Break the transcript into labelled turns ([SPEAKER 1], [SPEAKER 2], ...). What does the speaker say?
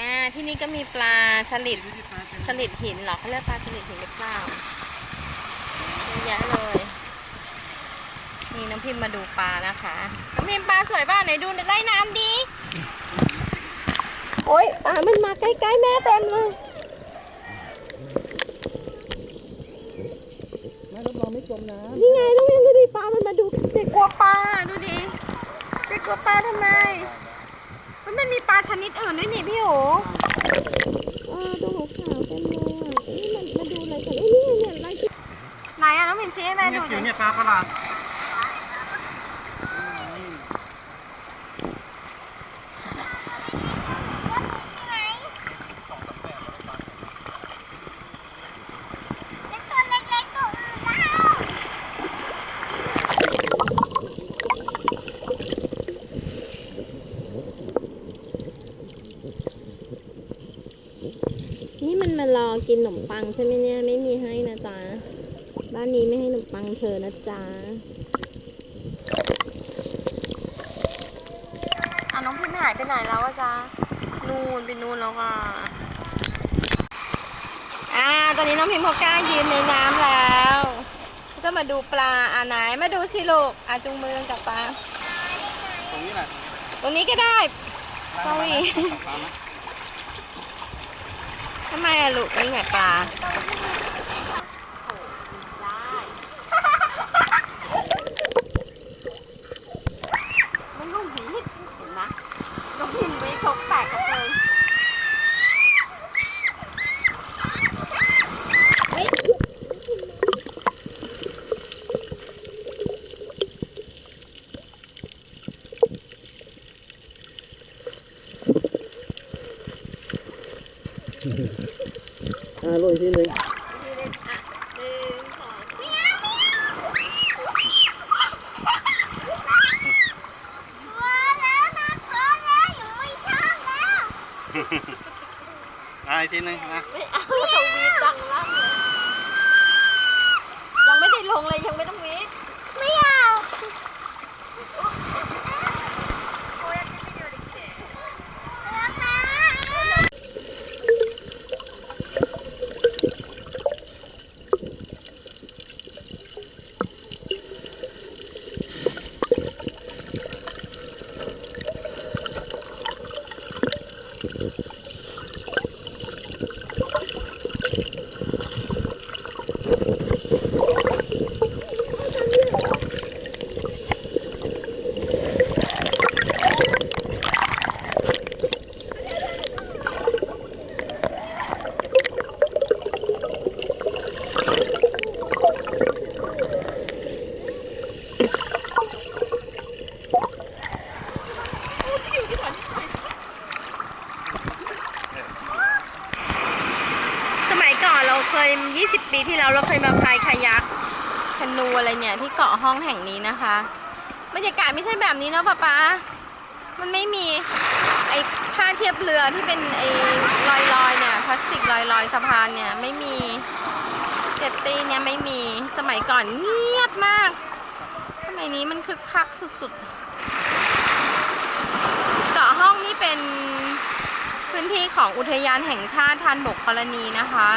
[SPEAKER 1] อ่าที่นี่ก็มีปลาสลิดสลิดหินเหรอเขาเรียกปลาสลิดหินหรือเปล่าเยอะแยะเลยนี่น้องพิมพ์มาดูปลานะคะน้องพิมพ์ปลาสวยป่ะไหนดูไล่น้ำดีโอ๊ยปลามันมาใกล้ๆแม่เต็มเลย
[SPEAKER 2] แม่รับรองไม่จมน้
[SPEAKER 1] นี่ไงน้องพิมพ์ดูดิปลามันมาดูเด็กกลัวปลาดูดิเด็กกลัวปลาทำไม มันมันมีปลาชนิดอื่นด้วยนี่พี่โหเออตัวขาวๆเต็มเลยอะเอ้ยมันมาดูอะไรกันเอ้ยนี่ไงเนี่ยอะไรที่ไหนอะน้องพิมพ์ชี้ให้ำแม่
[SPEAKER 2] เนี่ย
[SPEAKER 1] ดู
[SPEAKER 2] ผิ
[SPEAKER 1] ดิ
[SPEAKER 2] วเนี่ยปลาประหลาด
[SPEAKER 1] นี่ มันมารอกินขนมปังใช่ไหมเนี่ย ไม่มีให้นะจ๊ะ บ้านนี้ไม่ให้ขนมปังเธอนะจ๊ะเอาน้องพิมพ์หายไปไหนแล้วอะจ๊ะ นู่นไปนู่นแล้วค่ะอ่า ตอนนี้น้องพิมพ์เขากล้ายืนในน้ำแล้ว ก็มาดูปลาอ่าไหน มาดูสิลูกอะจุงมือกันกับปลา
[SPEAKER 2] ตรงนี้แหละ
[SPEAKER 1] ตรงนี้ก็ได้ sorry
[SPEAKER 2] ปลาไหม
[SPEAKER 1] ทำไมอะลูกนี่ไงปลา
[SPEAKER 2] อ่าโรยทีนึง
[SPEAKER 1] ดีเลยอ่ะหนึ่งสอง
[SPEAKER 2] อ่าอีกทีนึงนะ
[SPEAKER 1] ไม่เอาสวีทดังลั่นเลยยังไม่ได้ลงเลยยังไม่ต้องวีดไม่ ย 20 ปีที่แล้วเราเคยมาพายคายักคานูอะไรเนี่ยที่เกาะห้องแห่งนี้นะคะ บรรยากาศไม่ใช่แบบนี้เนาะป๊าป๊ามันไม่มีไอ้ท่าเทียบเรือที่เป็นไอ้ลอยลอยเนี่ยพลาสติกลอยลอยสะพานเนี่ยไม่มีเจ็ตตี้เนี่ยไม่มีสมัยก่อนเงียบมากสมัยนี้มันคึกคักสุดๆ เกาะห้องนี่เป็นพื้นที่ของอุทยานแห่งชาติทานบกกรณีนะคะ